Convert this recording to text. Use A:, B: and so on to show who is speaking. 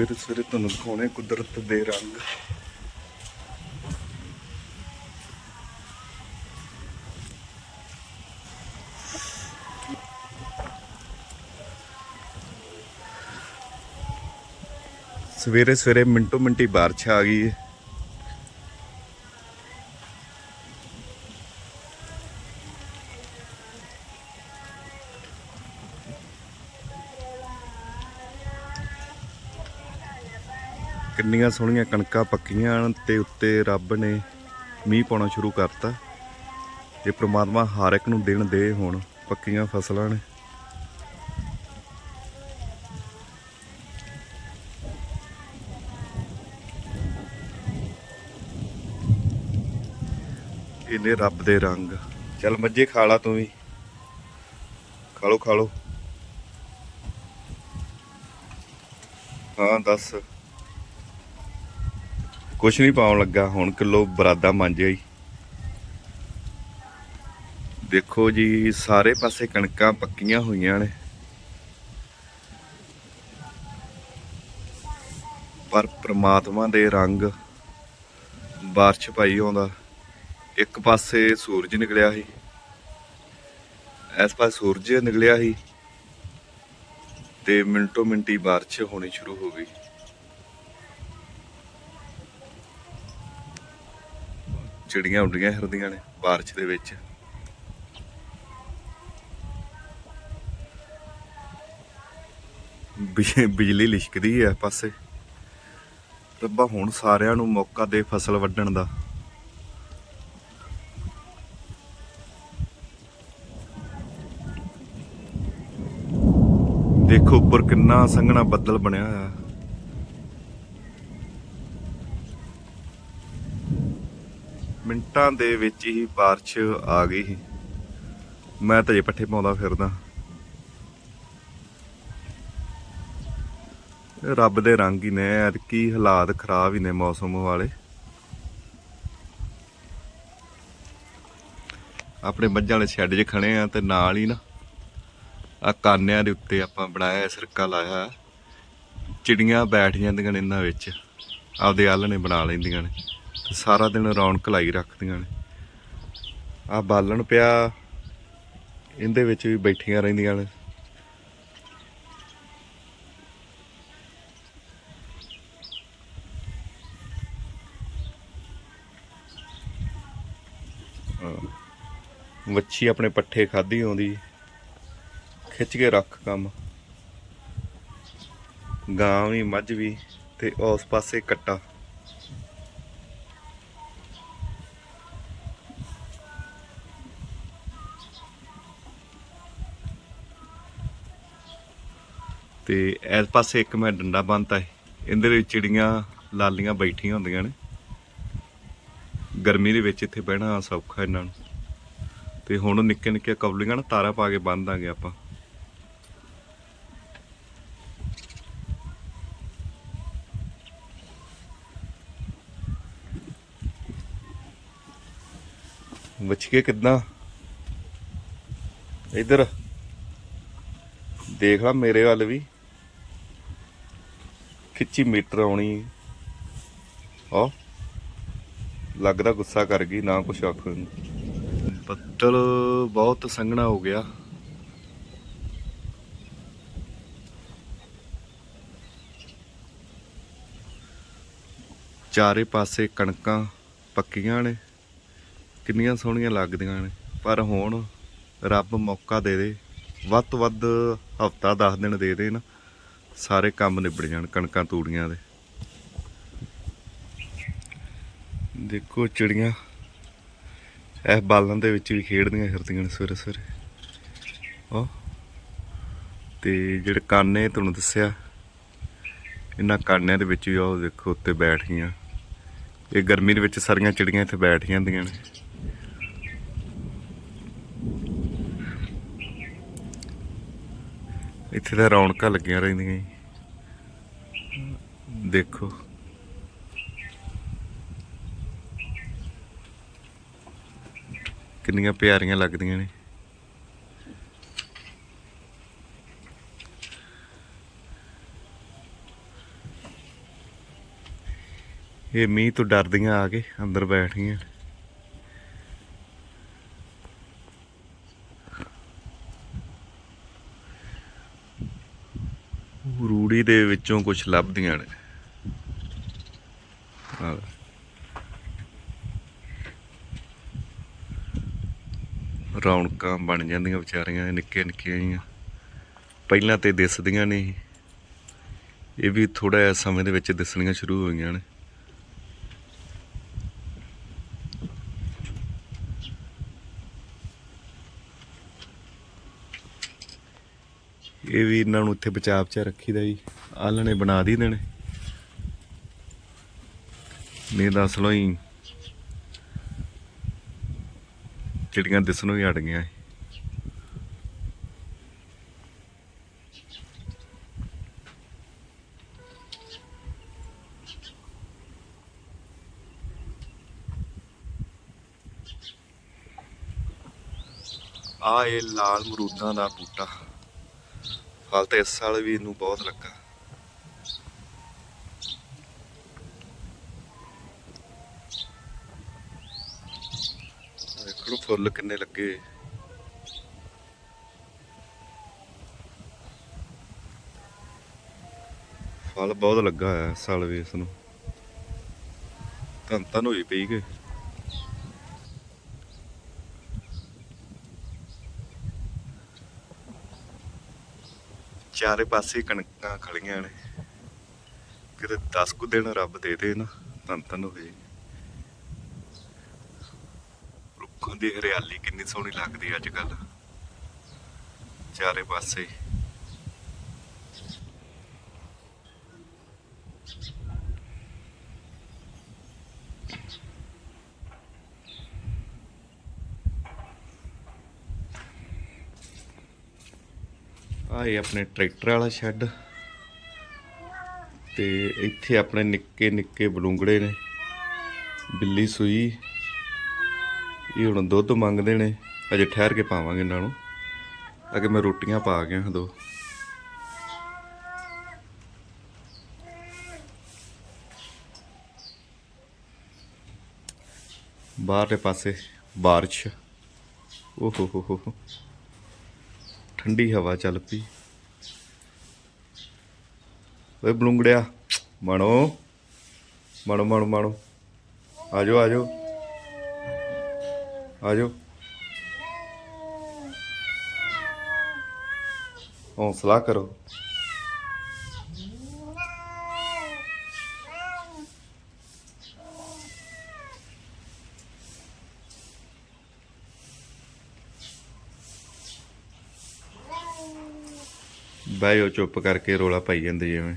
A: ਸਵੇਰੇ ਸਵੇਰੇ ਤੁਹਾਨੂੰ ਦਿਖਾਉਣੇ ਕੁਦਰਤ ਦੇ ਰੰਗ। ਸਵੇਰੇ ਸਵੇਰੇ ਮਿੰਟੋ ਮਿੰਟੀ ਬਾਰਿਸ਼ ਆ ਗਈ ਹੈ ਕਿੰਨੀਆਂ ਸੋਹਣੀਆਂ ਕਣਕਾਂ ਪੱਕੀਆਂ ਹਨ ਤੇ ਉੱਤੇ ਰੱਬ ਨੇ ਮੀਂਹ ਪਾਉਣਾ ਸ਼ੁਰੂ ਕਰਤਾ। ਤੇ ਪ੍ਰਮਾਤਮਾ ਹਰ ਇੱਕ ਨੂੰ ਦਿਨ ਦੇ ਹੁਣ, ਪੱਕੀਆਂ ਫਸਲਾਂ ਨੇ। ਇਹਨੇ ਰੱਬ ਦੇ ਰੰਗ। ਚੱਲ ਮੱਝੇ ਖਾ ਲਾ ਤੂੰ ਵੀ। ਖਾ ਲੋ ਖਾ ਲੋ ਹਾਂ, ਦੱਸ। ਕੁਛ ਨਹੀਂ ਪਾਉਣ ਲੱਗਾ, ਹੁਣ ਕਿਲੋ ਬਰਾਦਾ ਮੰਜਿਆ ਹੀ ਦੇਖੋ ਜੀ, ਸਾਰੇ ਪਾਸੇ ਕਣਕਾਂ ਪੱਕੀਆਂ ਹੋਈਆਂ ਨੇ। ਪਰ ਪ੍ਰਮਾਤਮਾ ਦੇ ਰੰਗ ਬਾਰਿਸ਼ ਪਾਈ ਆਉਂਦਾ। ਇੱਕ ਪਾਸੇ ਸੂਰਜ ਨਿਕਲਿਆ ਸੀ। ਇਸ ਪਾਸੇ ਸੂਰਜ ਨਿਕਲਿਆ ਸੀ ਤੇ ਮਿੰਟੋ ਮਿੰਟੀ ਬਾਰਿਸ਼ ਹੋਣੀ ਸ਼ੁਰੂ ਹੋ ਗਈ। ਚਿੜੀਆਂ ਉੱਡੀਆਂ ਫਿਰਦੀਆਂ ਨੇ ਬਾਰਿਸ਼ ਦੇ ਵਿੱਚ। ਬਿਜਲੀ ਲਿਸ਼ਕਦੀ ਹੈ ਪਾਸੇ। ਰੱਬਾ, ਹੁਣ ਸਾਰਿਆਂ ਨੂੰ ਮੌਕਾ ਦੇ ਫਸਲ ਵੱਢਣ ਦਾ। ਦੇਖੋ ਉੱਪਰ ਕਿੰਨਾ ਸੰਘਣਾ ਬੱਦਲ ਬਣਿਆ ਹੋਇਆ। ਮਿੰਟਾਂ ਦੇ ਵਿੱਚ ਹੀ ਬਾਰਿਸ਼ ਆ ਗਈ ਸੀ। ਮੈਂ ਤਾਂ ਜੇ ਪੱਠੇ ਪਾਉਂਦਾ ਫਿਰਦਾ। ਰੱਬ ਦੇ ਰੰਗ ਹੀ ਨੇ ਕੀ ਹਾਲਾਤ ਖਰਾਬ ਹੀ ਨੇ ਮੌਸਮ ਵਾਲੇ। ਆਪਣੇ ਮੱਝਾਂ ਵਾਲੇ ਸ਼ੈੱਡ 'ਚ ਖੜੇ ਆ ਤੇ ਨਾਲ ਹੀ ਨਾ ਆ ਕਾਨਿਆਂ ਦੇ ਉੱਤੇ ਆਪਾਂ ਬਣਾਇਆ, ਸਰਕਾ ਲਾਇਆ। ਚਿੜੀਆਂ ਬੈਠ ਜਾਂਦੀਆਂ ਨੇ ਇਹਨਾਂ ਵਿੱਚ। ਆਪਦੇ ਆਲਣੇ ਬਣਾ ਲੈਂਦੀਆਂ ਨੇ। ਸਾਰਾ ਦਿਨ ਰੌਣਕ ਲਾਈ ਰੱਖਦੀਆਂ ਨੇ। ਆ ਬਾਲਣ ਪਿਆ, ਇਹਦੇ ਵਿੱਚ ਵੀ ਬੈਠੀਆਂ ਰਹਿੰਦੀਆਂ ਨੇ। ਵੱਛੀ ਆਪਣੇ ਪੱਠੇ ਖਾਦੀ ਆਉਂਦੀ, ਖਿੱਚ ਕੇ ਰੱਖ ਕੰਮ। ਗਾਂ ਵੀ, ਮੱਝ ਵੀ, ਤੇ ਉਸ ਪਾਸੇ ਕੱਟਾ। ਤੇ ਇਸ ਪਾਸੇ ਇੱਕ ਮੈਂ ਡੰਡਾ ਬੰਨਤਾ ਹੈ ਇਹਦੇ ਵਿੱਚ ਚਿੜੀਆਂ, ਲਾਲੀਆਂ ਬੈਠੀਆਂ ਹੁੰਦੀਆਂ ਨੇ। ਗਰਮੀ ਦੇ ਵਿੱਚ ਇੱਥੇ ਬਹਿਣਾ ਸੌਖਾ ਇਹਨਾਂ ਨੂੰ। ਤੇ ਹੁਣ ਨਿੱਕੇ ਨਿੱਕੇ ਕਬਲੀਆਂ ਨਾ ਤਾਰਾ ਪਾ ਕੇ ਬੰਨ ਦਾਂਗੇ ਆਪਾਂ। ਵਛਕੇ ਕਿੱਦਾਂ? ਇੱਧਰ। ਦੇਖ ਲਾ ਮੇਰੇ ਵੱਲ ਵੀ। ਖਿੱਚੀ ਮੀਟਰ ਆਉਣੀ। ਆ ਲੱਗਦਾ ਗੁੱਸਾ ਕਰ ਗਈ, ਨਾ ਕੁਛ ਆਖਣ ਬੱਦਲ ਬਹੁਤ ਸੰਘਣਾ ਹੋ ਗਿਆ। ਚਾਰੇ ਪਾਸੇ ਕਣਕਾਂ ਪੱਕੀਆਂ ਨੇ, ਕਿੰਨੀਆਂ ਸੋਹਣੀਆਂ ਲੱਗਦੀਆਂ ਨੇ। ਪਰ ਹੁਣ ਰੱਬ ਮੌਕਾ ਦੇ ਦੇ, ਵੱਧ ਤੋਂ ਵੱਧ ਹਫਤਾ 10 ਦਿਨ ਦੇ ਦੇ ਨਾ ਸਾਰੇ ਕੰਮ ਨਿਬੜ ਜਾਣ, ਕਣਕਾਂ ਤੂੜੀਆਂ ਦੇ। ਦੇਖੋ ਚਿੜੀਆਂ, ਇਹ ਬਾਲਾਂ ਦੇ ਵਿੱਚ ਵੀ ਖੇਡਦੀਆਂ ਫਿਰਦੀਆਂ ਨੇ ਸਵੇਰੇ ਸਵੇਰੇ। ਉਹ, ਤੇ ਜਿਹੜੇ ਕਾਨੇ ਤੁਹਾਨੂੰ ਦੱਸਿਆ, ਇਹਨਾਂ ਕਾਨਿਆਂ ਦੇ ਵਿੱਚ ਵੀ ਉਹ ਦੇਖੋ ਉੱਤੇ ਬੈਠ ਗਈਆਂ ਇਹ ਗਰਮੀ ਦੇ ਵਿੱਚ ਸਾਰੀਆਂ ਚਿੜੀਆਂ ਇੱਥੇ ਬੈਠ ਜਾਂਦੀਆਂ ਨੇ। ਇੱਥੇ ਤਾਂ ਰੌਣਕਾਂ ਲੱਗੀਆਂ ਰਹਿੰਦੀਆਂ ਜੀ। ਦੇਖੋ। ਕਿੰਨੀਆਂ ਪਿਆਰੀਆਂ ਲੱਗਦੀਆਂ ਨੇ। ਇਹ ਮੀਂਹ ਤੋਂ ਡਰਦੀਆਂ ਆ ਕੇ ਅੰਦਰ ਬੈਠ ਗਈਆਂ ਉਹ ਰੂੜੀ ਦੇ ਵਿੱਚੋਂ ਕੁਝ ਲੱਭਦੀਆਂ ਨੇ। ਰੌਣਕਾਂ ਬਣ ਜਾਂਦੀਆਂ ਵਿਚਾਰੀਆਂ ਨਿੱਕੇ ਨਿੱਕੀਆਂ ਜੀਆਂ ਪਹਿਲਾਂ ਤੇ ਦਿਸਦੀਆਂ ਨਹੀਂ ਇਹ ਵੀ ਥੋੜਾ ਜਿਹਾ ਸਮੇਂ ਦੇ ਵਿੱਚ ਦਿਸਣੀਆਂ ਸ਼ੁਰੂ ਹੋ ਗਈਆਂ ਨੇ। ਇਹ ਵੀ ਇਹਨਾਂ ਨੂੰ ਇੱਥੇ ਬਚਾਅ ਚ ਰੱਖੀਦਾ ਜੀ। ਆਲਣੇ ਬਣਾ ਦੀ ਦੇਣੇ ਨਹੀਂ ਤਾਂ ਅਸਲੋਂ ਹੀ ਚਿੜੀਆਂ ਦਿਸਣੋਂ ਹੀ ਹਟ ਗਈਆਂ ਇਹ। ਆ ਇਹ ਲਾਲ ਮਰੂਦਾਂ ਦਾ ਬੂਟਾ। ਫਲ ਤਾਂ ਇਸ ਸਾਲ ਵੀ ਇਹਨੂੰ ਬਹੁਤ ਲੱਗਾ। ਦੇਖੋ ਫੁੱਲ ਕਿੰਨੇ ਲੱਗੇ। ਫਲ ਬਹੁਤ ਲੱਗਾ ਹੋਇਆ ਇਸ ਸਾਲ ਵੀ ਇਸ ਨੂੰ। ਧੰਨ ਧੰਨ ਹੋਈ ਪਈ ਕਿ। ਚਾਰੇ ਪਾਸੇ ਕਣਕਾਂ ਖਲੀਆਂ ਨੇ। ਕਿਤੇ 10 ਕੁ ਦਿਨ ਰੱਬ ਦੇ ਦੇ ਨਾ, ਧੰਨ ਧੰਨ ਹੋ ਰੁੱਖਾਂ ਦੀ ਹਰਿਆਲੀ ਕਿੰਨੀ ਸੋਹਣੀ ਲੱਗਦੀ ਅੱਜ ਕੱਲ ਚਾਰੇ ਪਾਸੇ ਆ ਆਪਣੇ ਟਰੈਕਟਰ ਵਾਲਾ ਸ਼ੈੱਡ ਤੇ ਇੱਥੇ ਆਪਣੇ ਨਿੱਕੇ ਨਿੱਕੇ ਬਲੂੰਗੜੇ ਨੇ, ਬਿੱਲੀ ਸੂਈ। ਇਹ ਹੁਣ ਦੁੱਧ ਮੰਗਦੇ ਨੇ, ਅਜੇ ਠਹਿਰ ਕੇ ਪਾਵਾਂਗੇ ਇਹਨਾਂ ਨੂੰ। ਅੱਗੇ ਮੈਂ ਰੋਟੀਆਂ ਪਾ ਗਿਆ ਦੋ। ਬਾਹਰਲੇ ਪਾਸੇ ਬਾਰਿਸ਼। ਓ ਹੋ ਹੋ ਹੋ। ਠੰਡੀ ਹਵਾ ਚੱਲ ਪਈ। ਓਏ ਬਲੂੰਗੜਿਆ, ਮਣੋ ਮਣੋ ਮਣੋ ਮਣੋ। ਆਜੋ ਆਜੋ। ਆਜੋ। ਹੌਸਲਾ ਕਰੋ। ਬਹਿ ਜਾਓ ਚੁੱਪ ਕਰਕੇ ਰੋਲਾ ਪਾਈ ਜਾਂਦੇ ਜਿਵੇਂ।